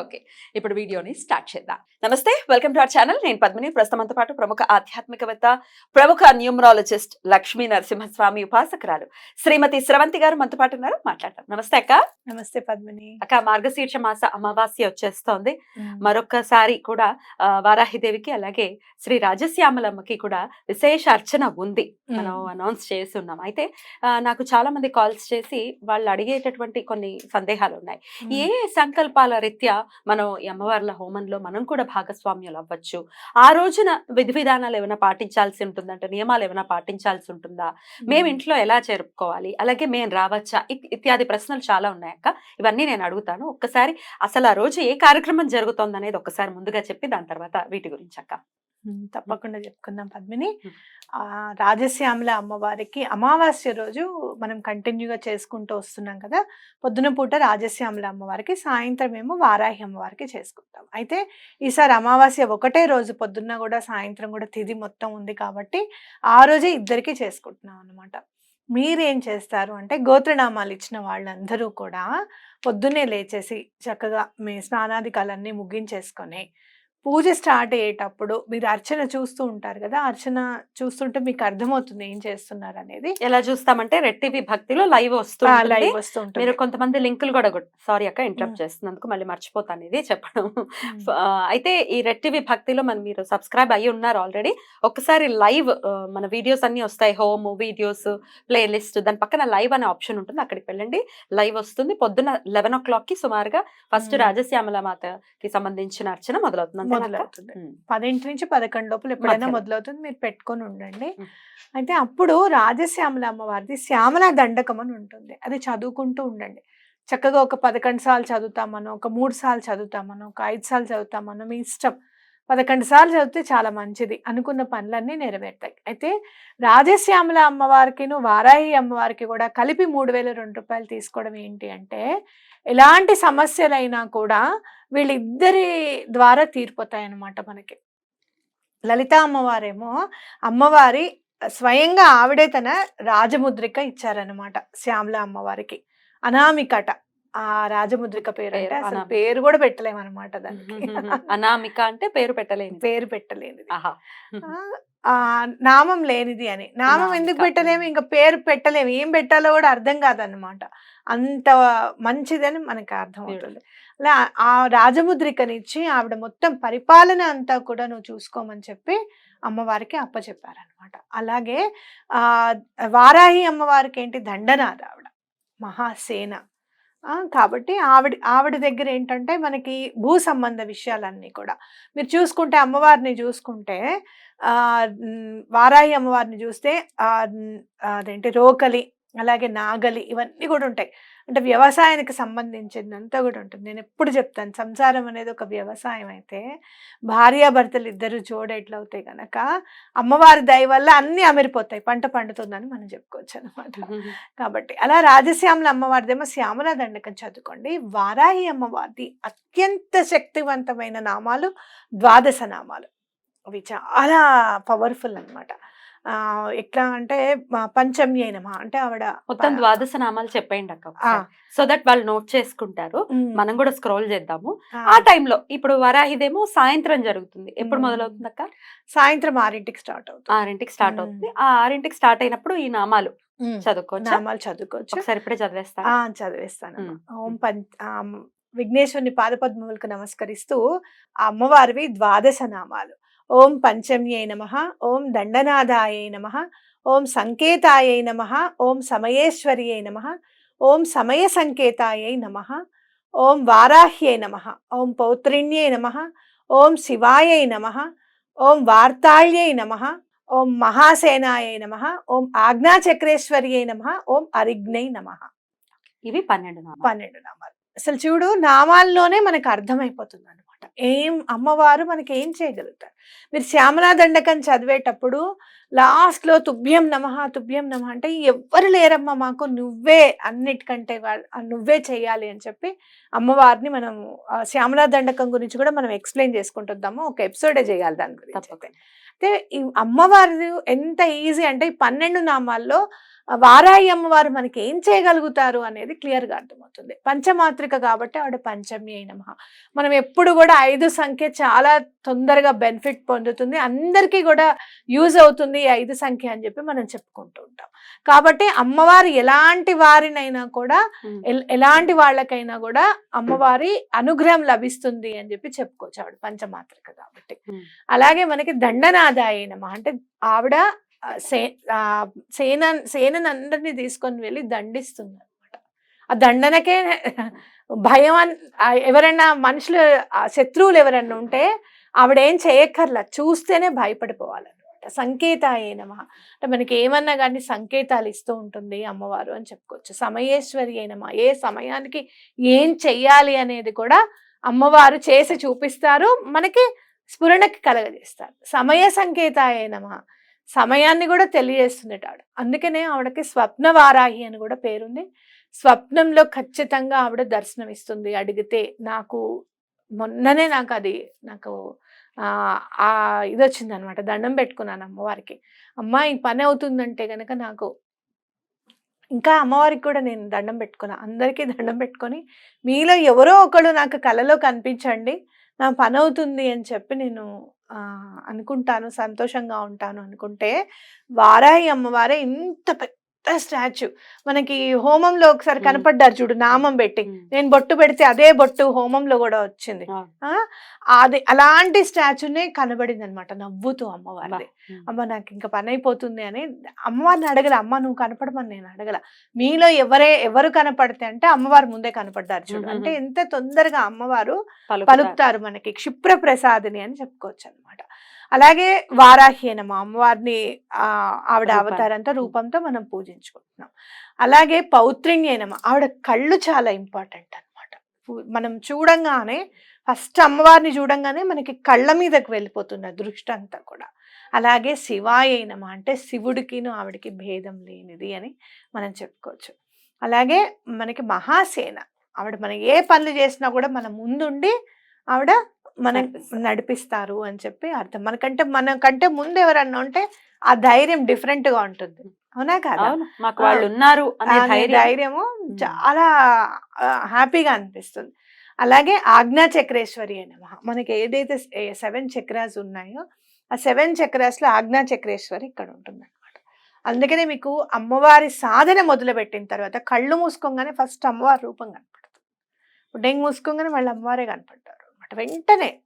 Okay ఇప్పుడు వీడియోని start చేద్దాం. నమస్తే వెల్కమ్ టు అవర్ ఛానల్. నేను పద్మిని. ప్రస్తుతంతో పాటు ప్రముఖ ఆధ్యాత్మికవేత్త ప్రముఖ న్యూమరాలజిస్ట్ లక్ష్మీ నరసింహస్వామి ఉపాసకురాలు శ్రీమతి స్రవంతి గారు మనతో పాటు ఉన్నారు. మాట్లాడతాం నమస్తే అక్క. నమస్తే పద్మిని. అక్క మార్గశీర్ష మాస అమావాస్య వచ్చేస్తోంది. మరొకసారి కూడా వారాహిదేవికి అలాగే శ్రీ రాజశ్యామలమ్మకి కూడా విశేష అర్చన ఉంది. మనం అనౌన్స్ చేసి ఉన్నాం అయితే నాకు చాలా మంది కాల్స్ చేసి వాళ్ళు అడిగేటటువంటి కొన్ని సందేహాలు ఉన్నాయి. ఏ సంకల్పాల రీత్యా మనం ఈ అమ్మవార్ల హోమంలో మనం కూడా భాగస్వామ్యాలు అవ్వచ్చు. ఆ రోజున విధి విధానాలు ఏమైనా పాటించాల్సి ఉంటుందంటే నియమాలు ఏమైనా పాటించాల్సి ఉంటుందా? మేము ఇంట్లో ఎలా జరుపుకోవాలి? అలాగే మేము రావచ్చా? ఇత్యాది ప్రశ్నలు చాలా ఉన్నాయక్క ఇవన్నీ నేను అడుగుతాను. ఒక్కసారి అసలు ఆ రోజు ఏ కార్యక్రమం జరుగుతోంది అనేది ఒక్కసారి ముందుగా చెప్పి దాని తర్వాత వీటి గురించి అక్క. తప్పకుండా చెప్పుకుందాం పద్మిని. రాజశ్యామల అమ్మవారికి అమావాస్య రోజు మనం కంటిన్యూగా చేసుకుంటూ వస్తున్నాం కదా! పొద్దున పూట రాజశ్యామల అమ్మవారికి సాయంత్రం ఏమో వారాహి అమ్మవారికి చేసుకుంటాం. అయితే ఈసారి అమావాస్య ఒకటే రోజు పొద్దున్న కూడా సాయంత్రం కూడా తిథి మొత్తం ఉంది కాబట్టి ఆ రోజే ఇద్దరికి చేసుకుంటున్నాం అనమాట మీరేం చేస్తారు అంటే గోత్రనామాలు ఇచ్చిన వాళ్ళందరూ కూడా పొద్దున్నే లేచేసి చక్కగా మీ స్నానాధికాలన్నీ ముగించేసుకొని పూజ స్టార్ట్ అయ్యేటప్పుడు మీరు అర్చన చూస్తూ ఉంటారు కదా అర్చన చూస్తుంటే మీకు అర్థమవుతుంది ఏం చేస్తున్నారు అనేది. ఎలా చూస్తామంటే రెడ్ టీవీ భక్తిలో లైవ్ వస్తూ. లైవ్ వస్తూ ఉంటుంది. మీరు కొంతమంది లింకులు కూడా సారీ అక్క ఇంటరప్ట్. చేస్తున్నందుకు మళ్ళీ మర్చిపోతాను ఇది చెప్పడం. అయితే ఈ రెడ్ టీవీ భక్తిలో మనం మీరు సబ్స్క్రైబ్ అయ్యి ఉన్నారు ఆల్రెడీ ఒకసారి లైవ్ మన వీడియోస్ అన్ని వస్తాయి. హోమ్ వీడియోస్ ప్లేలిస్ట్ దాని పక్కన లైవ్ అనే ఆప్షన్ ఉంటుంది. అక్కడికి వెళ్ళండి. లైవ్ వస్తుంది. పొద్దున లెవెన్ ఓ క్లాక్కి సుమారుగా ఫస్ట్. రాజశ్యామల మాతకి సంబంధించిన అర్చన మొదలవుతుంది? మొదలవుతుంది. పదింటి నుంచి పదకొండు లోపల ఎప్పుడైనా. మొదలవుతుంది. మీరు పెట్టుకొని ఉండండి. అయితే అప్పుడు రాజశ్యామల అమ్మవారిది శ్యామల దండకం అని ఉంటుంది. అది చదువుకుంటూ ఉండండి. చక్కగా ఒక పదకొండు సార్లు చదువుతామనో ఒక మూడు సార్లు చదువుతామనో ఒక ఐదు సార్లు చదువుతామనో మీ ఇష్టం. పదకొండు సార్లు చదివితే చాలా మంచిది. అనుకున్న పనులన్నీ నెరవేరుతాయి. అయితే రాజశ్యామల అమ్మవారికిను వారాహి అమ్మవారికి కూడా కలిపి మూడు వేల రెండు రూపాయలు తీసుకోవడం ఏంటి అంటే ఎలాంటి సమస్యలైనా కూడా వీళ్ళిద్దరి ద్వారా తీరిపోతాయి అన్నమాట మనకి. లలిత అమ్మవారేమో అమ్మవారి స్వయంగా ఆవిడే తన రాజముద్రిక ఇచ్చారనమాట శ్యామల అమ్మవారికి. అనామికట. ఆ రాజముద్రిక పేరు అంటే పేరు, అసలు. పేరు కూడా పెట్టలేమన్నమాట దానికి. అనామిక అంటే పేరు పెట్టలేని పేరు ఆ నామం లేనిది అని. నామం ఎందుకు. పెట్టలేము? ఇంకా పేరు పెట్టలేము. ఏం పెట్టాలో కూడా అర్థం కాదన్నమాట. అంత మంచిదని మనకి అర్థం అవుతుంది అలా ఆ రాజముద్రికనిచ్చి ఆవిడ మొత్తం పరిపాలన అంతా కూడా నువ్వు చూసుకోమని చెప్పి అమ్మవారికి అప్పచెప్పారనమాట అలాగే ఆ వారాహి అమ్మవారికి ఏంటి దండనాథ ఆవిడ. మహాసేన. కాబట్టి ఆవిడ ఆవిడ దగ్గర ఏంటంటే మనకి భూ సంబంధ విషయాలన్నీ కూడా. మీరు చూసుకుంటే అమ్మవారిని చూసుకుంటే వారాయి అమ్మవారిని చూస్తే అదేంటి రోకలి అలాగే నాగలి ఇవన్నీ కూడా ఉంటాయి. అంటే వ్యవసాయానికి సంబంధించినంతా కూడా ఉంటుంది. నేను ఎప్పుడు చెప్తాను సంసారం అనేది ఒక వ్యవసాయం అయితే భార్యాభర్తలు ఇద్దరు జోడ అవుతాయి కనుక అమ్మవారి దయ వల్ల అన్నీ అమిరిపోతాయి. పంట పండుతుందని మనం చెప్పుకోవచ్చు అనమాట కాబట్టి అలా రాజశ్యామల అమ్మవారిదేమో శ్యామల దండకం చదువుకోండి. వారాహి అమ్మవారిది అత్యంత శక్తివంతమైన నామాలు ద్వాదశ నామాలు. అవి చాలా పవర్ఫుల్ అన్నమాట. ఆ ఎట్లా అంటే మా పంచమ్య నమ అంటే ఆవిడ మొత్తం ద్వాదశ నామాలు చెప్పండి అక్క సో దట్ వాళ్ళు నోట్ చేసుకుంటారు. మనం కూడా స్క్రోల్ చేద్దాము. ఆ, టైంలో ఇప్పుడు వరాహిదేమో సాయంత్రం జరుగుతుంది. ఎప్పుడు. మొదలవుతుంది అక్క? సాయంత్రం ఆరింటికి స్టార్ట్ అవుతుంది. ఆరింటికి స్టార్ట్. అవుతుంది. ఆ ఆరింటికి స్టార్ట్ అయినప్పుడు ఈ నామాలు చదువుకోవచ్చు? నామాలు చదువుకోవచ్చు. ఒకసారి ఇప్పుడే చదివేస్తాను ఓం పం ఆ, విఘ్నేశ్వరుని పాదపద్మములకు నమస్కరిస్తూ ఆ అమ్మవారివి ద్వాదశ నామాలు ఓం పంచమ్యై నమ ఓం దండనాథాయ నమ ఓం సంకేతాయై నమ ఓం సమయేశ్వర్యై నమ ఓం సమయ సంకేతాయై నమ ఓం వారాహ్యై నమ ఓం పౌత్రిణ్యై నమ ఓం శివాయై నమ ఓం వార్తాళ్యై నమ ఓం మహాసేనాయై నమ ఓం ఆజ్ఞాచక్రేశ్వర్యై నమ ఓం అరిగ్నై నమ ఇవి పన్నెండు నామాలు పన్నెండు నామాలు అసలు చూడు నామాల్లోనే మనకు అర్థమైపోతుంది ఏం అమ్మవారు మనకి ఏం చేయగలుగుతారు? మీరు శ్యామలా దండకం చదివేటప్పుడు లాస్ట్లో తుభ్యం నమ తుభ్యం నమ అంటే ఎవ్వరు లేరమ్మా మాకు నువ్వే అన్నిటికంటే నువ్వే చెయ్యాలి అని చెప్పి అమ్మవారిని మనం శ్యామలా దండకం గురించి కూడా మనం ఎక్స్ప్లెయిన్ చేసుకుంటుందాము ఒక ఎపిసోడే చేయాలి దాని గురించి అయితే. ఈ అమ్మవారు ఎంత ఈజీ అంటే ఈ పన్నెండు నామాల్లో వారాయి అమ్మవారు మనకి ఏం చేయగలుగుతారు అనేది క్లియర్గా అర్థమవుతుంది. పంచమాత్రిక కాబట్టి ఆవిడ పంచమి అయిన మనం ఎప్పుడు కూడా ఐదు సంఖ్య చాలా తొందరగా బెనిఫిట్ పొందుతుంది. అందరికీ కూడా యూజ్ అవుతుంది ఈ ఐదు సంఖ్య అని చెప్పి మనం చెప్పుకుంటూ ఉంటాం. కాబట్టి అమ్మవారు ఎలాంటి వారినైనా కూడా ఎలాంటి వాళ్ళకైనా కూడా అమ్మవారి అనుగ్రహం లభిస్తుంది అని చెప్పి చెప్పుకోవచ్చు ఆవిడ పంచమాత్రిక కాబట్టి. అలాగే మనకి దండనాదాయ నమ. అంటే ఆవిడ సే సేన సేనని అందరినీ తీసుకొని వెళ్ళి దండిస్తుంది అనమాట ఆ దండనకే భయం ఎవరైనా మనుషులు ఆ, శత్రువులు ఎవరైనా ఉంటే ఆవిడ ఏం చేయక్కర్లా చూస్తేనే భయపడిపోవాలన్నమాట. సంకేత అయినమా అంటే మనకి ఏమన్నా కానీ సంకేతాలు ఇస్తూ ఉంటుంది అమ్మవారు అని చెప్పుకోవచ్చు. సమయేశ్వరి అయినమా. ఏ సమయానికి ఏం చెయ్యాలి అనేది కూడా అమ్మవారు చేసి చూపిస్తారు. మనకి స్ఫురణకి కలగజేస్తారు. సమయ సంకేత అయినమా సమయాన్ని కూడా తెలియజేస్తుంది ఆవిడ అందుకనే ఆవిడకి స్వప్న వారాహి అని కూడా పేరుంది. స్వప్నంలో ఖచ్చితంగా ఆవిడ దర్శనం ఇస్తుంది అడిగితే నాకు మొన్ననే నాకు అది నాకు ఆ ఇది వచ్చింది అనమాట దండం పెట్టుకున్నాను అమ్మవారికి. అమ్మ ఈ పని అవుతుందంటే కనుక నాకు ఇంకా అమ్మవారికి కూడా నేను దండం పెట్టుకున్నా. అందరికీ దండం పెట్టుకొని మీలో ఎవరో ఒకడు నాకు కలలో కనిపించండి. నా పని అవుతుంది అని చెప్పి నేను అనుకుంటాను సంతోషంగా ఉంటాను అనుకుంటే వారాయి అమ్మవారే ఇంత పెద్ద స్టాచ్యూ మనకి హోమంలో ఒకసారి. కనపడ్డారు చూడు నామం పెట్టి. నేను బొట్టు పెడితే అదే బొట్టు హోమంలో కూడా వచ్చింది అది అలాంటి స్టాచ్యూనే కనబడింది అనమాట నవ్వుతూ అమ్మవారిది. అమ్మ నాకు ఇంకా పని అయిపోతుంది అని అమ్మవారిని అడగల అమ్మ నువ్వు కనపడమని నేను అడగల మీలో ఎవరే ఎవరు కనపడితే అంటే అమ్మవారు ముందే కనపడ్డారు చూడు. అంటే ఎంత తొందరగా అమ్మవారు. పలుకుతారు మనకి క్షిప్ర ప్రసాదిని అని చెప్పుకోవచ్చు అనమాట అలాగే వారాహి అనమ అమ్మవారిని ఆవిడ. అవతారంతో రూపంతో మనం పూజించుకుంటున్నాం. అలాగే పౌత్రిణ్యనమ ఆవిడ కళ్ళు చాలా ఇంపార్టెంట్ అనమాట. మనం చూడంగానే ఫస్ట్ అమ్మవారిని చూడంగానే మనకి కళ్ళ మీదకి వెళ్ళిపోతుంది ఆ దృష్టి అంతా కూడా. అలాగే శివాయనమ అంటే శివుడికిను ఆవిడకి భేదం లేనిది అని మనం చెప్పుకోవచ్చు. అలాగే మనకి మహాసేన ఆవిడ మనం ఏ పనులు చేసినా కూడా మన ముందుండి ఆవిడ మన నడిపిస్తారు. అని చెప్పి అర్థం. మనకంటే మనకంటే ముందు ఎవరన్నా ఉంటే ఆ ధైర్యం డిఫరెంట్గా ఉంటుంది అవునా కదా? మాకు వాళ్ళు ఉన్నారు ధైర్యము చాలా హ్యాపీగా అనిపిస్తుంది. అలాగే ఆజ్ఞా చక్రేశ్వరి అని మనకి ఏదైతే సెవెన్ చక్రాస్ ఉన్నాయో ఆ సెవెన్ చక్రాస్లో ఆజ్ఞా చక్రేశ్వరి ఇక్కడ ఉంటుంది అనమాట అందుకనే మీకు అమ్మవారి సాధన మొదలుపెట్టిన తర్వాత కళ్ళు మూసుకోగానే ఫస్ట్ అమ్మవారి రూపం కనపడుతుంది. ఉడ్డంగి మూసుకోగానే వాళ్ళు అమ్మవారే కనపడతారు. అనమాట వెంటనే.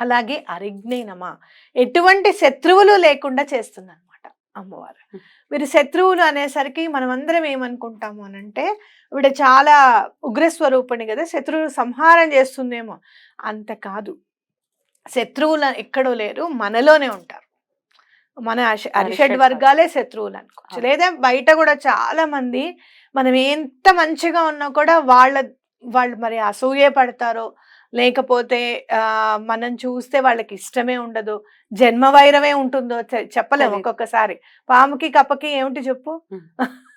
అలాగే అరిజ్ఞైనమా ఎటువంటి శత్రువులు లేకుండా చేస్తుంది అనమాట అమ్మవారు. మీరు శత్రువులు అనేసరికి మనం అందరం ఏమనుకుంటాము అని అంటే ఇవిడ చాలా ఉగ్రస్వరూపిణి కదా శత్రువులు సంహారం చేస్తుందేమో. అంత కాదు. శత్రువులు ఎక్కడో లేరు మనలోనే ఉంటారు. మన అరిషడ్ వర్గాలే. శత్రువులు అనుకోవచ్చు. లేదా బయట కూడా చాలా మంది మనం ఎంత మంచిగా ఉన్నా కూడా వాళ్ళ వాళ్ళు మరి అసూయే పడతారో లేకపోతే ఆ మనం చూస్తే వాళ్ళకి ఇష్టమే ఉండదు. జన్మ వైరమే ఉంటుందో చెప్పలేము. ఒక్కొక్కసారి. పాముకి కప్పకి ఏమిటి చెప్పు?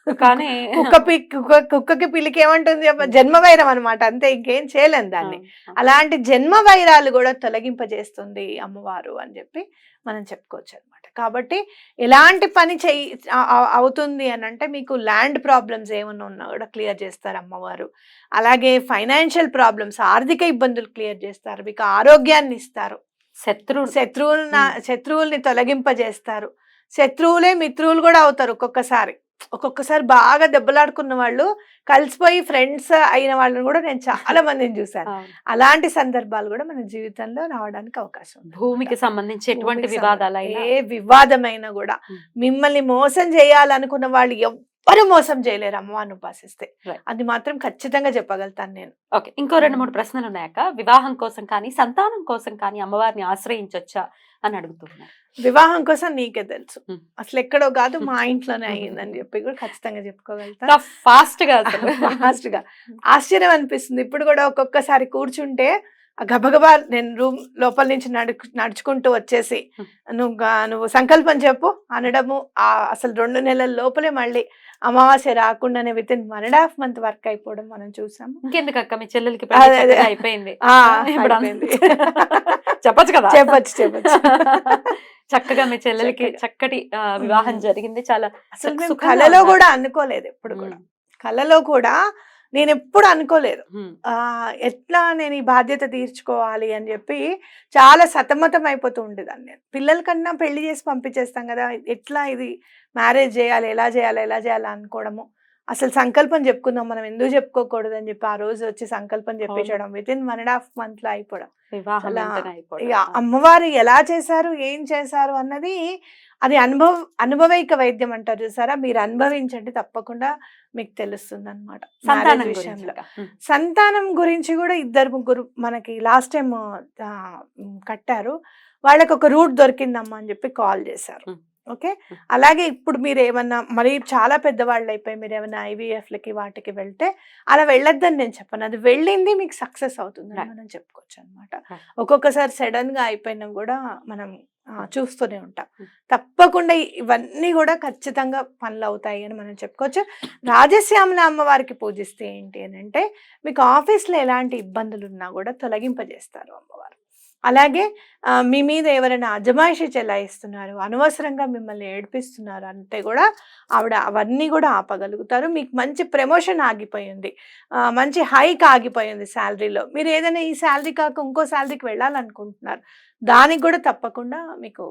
కానీ కుక్క కుక్క కుక్కకి పిల్లికి ఏమంటుంది? జన్మ వైరం అనమాట అంతే ఇంకేం చేయలేం దాన్ని. అలాంటి జన్మ వైరాలు కూడా తొలగింపజేస్తుంది అమ్మవారు అని చెప్పి మనం చెప్పుకోవచ్చు అనమాట కాబట్టి ఎలాంటి పని చెయ్యి అవుతుంది అని అంటే మీకు ల్యాండ్ ప్రాబ్లమ్స్ ఏమన్నా ఉన్నా కూడా క్లియర్ చేస్తారు అమ్మవారు. అలాగే ఫైనాన్షియల్ ప్రాబ్లమ్స్ ఆర్థిక ఇబ్బందులు క్లియర్ చేస్తారు. మీకు ఆరోగ్యాన్ని ఇస్తారు. శత్రువు శత్రువుల. శత్రువుల్ని తొలగింపజేస్తారు. శత్రువులే మిత్రువులు కూడా అవుతారు ఒక్కొక్కసారి. ఒక్కొక్కసారి బాగా దెబ్బలాడుకున్న వాళ్ళు కలిసిపోయి ఫ్రెండ్స్ అయిన వాళ్ళని కూడా నేను చాలా మందిని చూశాను. అలాంటి సందర్భాలు కూడా మన జీవితంలో రావడానికి అవకాశం భూమికి సంబంధించి ఎటువంటి సంబంధించి ఏ వివాదమైనా కూడా. మిమ్మల్ని మోసం చేయాలనుకున్న వాళ్ళు ఎవ్వరు మోసం చేయలేరు అమ్మవారిని ఉపాసిస్తే. అది మాత్రం ఖచ్చితంగా చెప్పగలుగుతాను నేను. ఓకే ఇంకో రెండు మూడు ప్రశ్నలు ఉన్నాయక్క. వివాహం కోసం కానీ సంతానం కోసం కానీ అమ్మవారిని ఆశ్రయించొచ్చా అని అడుగుతున్నా. వివాహం కోసం నీకే తెలుసు. అసలు ఎక్కడో కాదు మా ఇంట్లోనే అయ్యిందని చెప్పి కూడా ఖచ్చితంగా చెప్పుకోగలుగుతా. ఫాస్ట్గా ఫాస్ట్గా ఆశ్చర్యం అనిపిస్తుంది. ఇప్పుడు కూడా ఒక్కొక్కసారి కూర్చుంటే ఆ గబగబా నేను రూమ్ లోపల నుంచి నడు నడుచుకుంటూ వచ్చేసి. నువ్వు నువ్వు సంకల్పం చెప్పు అనడము ఆ అసలు రెండు నెలల లోపలే మళ్ళీ అమావాస్య రాకుండానే within one and half month work అయిపోవడం మనం చూసాము ఇంకెందుకు అక్క మీ చెల్లెలకి అయిపోయింది. చెప్పొచ్చు కదా? చెప్పొచ్చు చెప్పొచ్చు. చక్కగా మీ చెల్లెలకి. చక్కటి వివాహం. జరిగింది. చాలా అసలు కళలో. కూడా అనుకోలేదు ఎప్పుడు కూడా. కళలో కూడా నేను ఎప్పుడు అనుకోలేదు. ఎట్లా నేను ఈ బాధ్యత తీర్చుకోవాలి అని చెప్పి చాలా సతమతం అయిపోతూ ఉండేదాన్ని నేను. పిల్లల కన్నా పెళ్ళి చేసి పంపించేస్తాం కదా ఎట్లా ఇది మ్యారేజ్ చేయాలి ఎలా చేయాలి ఎలా చేయాలి అనుకోవడము. అసలు సంకల్పం చెప్పుకుందాం మనం ఎందుకు చెప్పుకోకూడదు అని చెప్పి ఆ రోజు వచ్చి సంకల్పం చెప్పించడం within one and half మంత్లో అయిపోవడం. ఇక అమ్మవారు ఎలా చేశారు ఏం చేశారు అన్నది అది అనుభవ అనుభవైక వైద్యం అంటారు చూసారా? మీరు అనుభవించండి తప్పకుండా మీకు తెలుస్తుంది అనమాట సంతానం. ఉమ్, సంతానం గురించి కూడా ఇద్దరు ముగ్గురు మనకి లాస్ట్ టైం కట్టారు. వాళ్ళకి ఒక రూట్ దొరికిందమ్మా అని చెప్పి కాల్ చేశారు. ఓకే. అలాగే ఇప్పుడు మీరు ఏమన్నా మరి చాలా పెద్దవాళ్ళు అయిపోయి మీరు ఏమైనా IVF లకి వాటికి వెళ్తే అలా వెళ్ళొద్దని నేను చెప్పను అది వెళ్ళింది మీకు సక్సెస్ అవుతుంది. మనం చెప్పుకోవచ్చు అనమాట. ఒక్కొక్కసారి సడన్గా అయిపోయినా కూడా మనం చూస్తూనే ఉంటాం. తప్పకుండా ఇవన్నీ కూడా ఖచ్చితంగా పనులు అవుతాయి అని మనం చెప్పుకోవచ్చు రాజశ్యామల అమ్మవారికి పూజిస్తే ఏంటి అని అంటే మీకు ఆఫీస్లో ఎలాంటి ఇబ్బందులు ఉన్నా కూడా తొలగింపజేస్తారు అమ్మవారు అలాగే మీ మీద ఎవరైనా అజమాయిషి చెలాయిస్తున్నారు అనవసరంగా మిమ్మల్ని ఏడిపిస్తున్నారు అంటే కూడా ఆవిడ అవన్నీ కూడా ఆపగలుగుతారు. మీకు మంచి ప్రమోషన్ ఆగిపోయింది. మంచి హైక్ ఆగిపోయింది శాలరీలో. మీరు ఏదైనా ఈ శాలరీ కాక ఇంకో శాలరీకి వెళ్ళాలనుకుంటున్నారు దానికి కూడా తప్పకుండా మీకు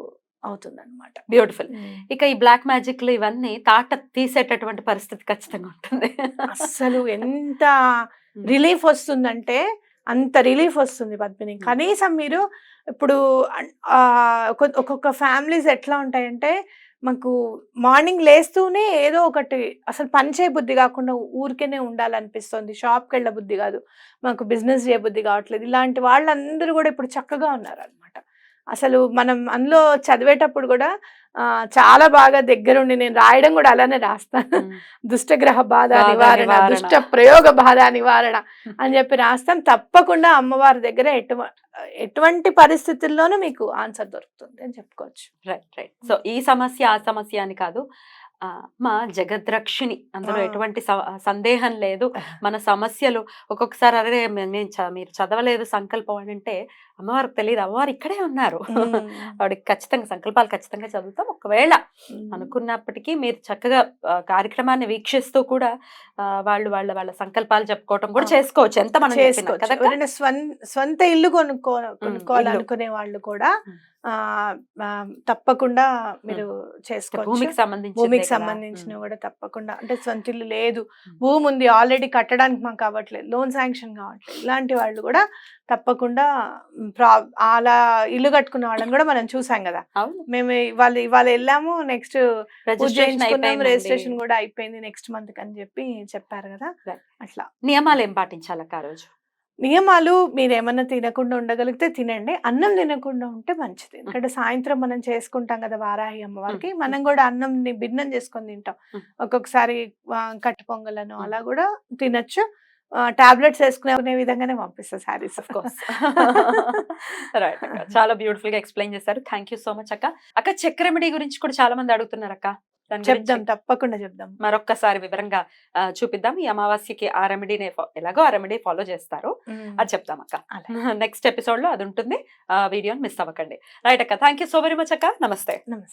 అవుతుందన్నమాట. బ్యూటిఫుల్ ఇక ఈ బ్లాక్ మ్యాజిక్లు ఇవన్నీ తాట తీసేటటువంటి పరిస్థితి ఖచ్చితంగా ఉంటుంది. అస్సలు ఎంత రిలీఫ్ వస్తుందంటే అంత రిలీఫ్ వస్తుంది పద్మిని. కనీసం మీరు ఇప్పుడు ఒక్కొక్క ఫ్యామిలీస్ ఎట్లా ఉంటాయంటే మాకు మార్నింగ్ లేస్తూనే ఏదో ఒకటి అసలు పని చేయ బుద్ధి కాకుండా ఊరికేనే ఉండాలనిపిస్తుంది. షాప్కి వెళ్ళ బుద్ధి కాదు. మాకు బిజినెస్ చేయ బుద్ధి కావట్లేదు. ఇలాంటి వాళ్ళందరూ కూడా ఇప్పుడు చక్కగా ఉన్నారు అనమాట అసలు మనం అందులో చదివేటప్పుడు కూడా చాలా బాగా దగ్గరుండి నేను రాయడం కూడా అలానే రాస్తాను దుష్టగ్రహ బాధ నివారణ. దుష్ట ప్రయోగ బాధ నివారణ అని చెప్పి రాస్తాం. తప్పకుండా అమ్మవారి దగ్గర ఎటువ ఎటువంటి పరిస్థితుల్లోనూ మీకు ఆన్సర్ దొరుకుతుంది అని చెప్పుకోవచ్చు. Right right. సో ఈ సమస్య ఆ సమస్య అని కాదు. మా జగద్రక్షిణి అందులో. ఎటువంటి సందేహం లేదు. మన సమస్యలు ఒక్కొక్కసారి అరే మీరు చదవలేదు సంకల్పం అని అంటే అమ్మవారికి తెలియదు అమ్మవారు ఇక్కడే ఉన్నారు. ఆవిడకి ఖచ్చితంగా సంకల్పాలు ఖచ్చితంగా చదువుతాం. ఒకవేళ అనుకున్నప్పటికీ మీరు చక్కగా కార్యక్రమాన్ని వీక్షిస్తూ కూడా వాళ్ళు వాళ్ళ వాళ్ళ సంకల్పాలు చెప్పుకోవటం కూడా. చేసుకోవచ్చు. ఎంత మనం చేసుకోవచ్చు. సొంత ఇల్లు కొనుక్కో కొనుక్కోవాలనుకునే వాళ్ళు కూడా తప్పకుండా మీరు చేసుకోవచ్చు. భూమికి సంబంధించి భూమికి సంబంధించిన కూడా తప్పకుండా. అంటే సొంత ఇల్లు లేదు. భూమి ఉంది ఆల్రెడీ కట్టడానికి మాకు కావట్లేదు లోన్ శాంక్షన్ కావట్లేదు. ఇలాంటి వాళ్ళు కూడా తప్పకుండా అలా ఇల్లు కట్టుకున్న వాళ్ళని కూడా మనం చూసాం కదా మేము ఇవాళ ఇవాళ వెళ్ళాము నెక్స్ట్ రిజిస్ట్రేషన్ చేయించుకున్నాం అయిపోయిందండి. రిజిస్ట్రేషన్ కూడా అయిపోయింది నెక్స్ట్ మంత్ అని చెప్పి చెప్పారు కదా. అట్లా నియమాలు ఏం పాటించాలక్క ఆ రోజు నియమాలు మీరు ఏమన్నా తినకుండా ఉండగలిగితే తినండి అన్నం తినకుండా ఉంటే మంచిది ఎందుకంటే సాయంత్రం మనం చేసుకుంటాం కదా వారాహి అమ్మవారికి మ్మ్. మనం కూడా అన్నం ని భిన్నం చేసుకొని తింటాం. ఒక్కొక్కసారి కట్టు పొంగలను. అలా కూడా తినచ్చు టాబ్లెట్స్ వేసుకునే విధంగానే పంపిస్తా శారీస్. ఆఫ్ కోర్స్ రైట్ అక్క. చాలా బ్యూటిఫుల్గా ఎక్స్ప్లెయిన్ చేశారు. థ్యాంక్ యూ సో మచ్ అక్క. అక్క చెక్ రెమెడీ గురించి కూడా చాలా మంది అడుగుతున్నారు అక్క. చెప్దాం తప్పకుండా చెప్దాం. మరొక్కసారి వివరంగా చూపిద్దాం. ఈ అమావాస్యకి ఆ రెమెడీని ఎలాగో ఆ రెమెడీ ఫాలో చేస్తారు. అది చెప్తాం అక్క. నెక్స్ట్ ఎపిసోడ్ లో అది ఉంటుంది. వీడియోని మిస్ అవ్వకండి. రైట్ అక్క. Thank you so very much అక్క. నమస్తే. నమస్తే.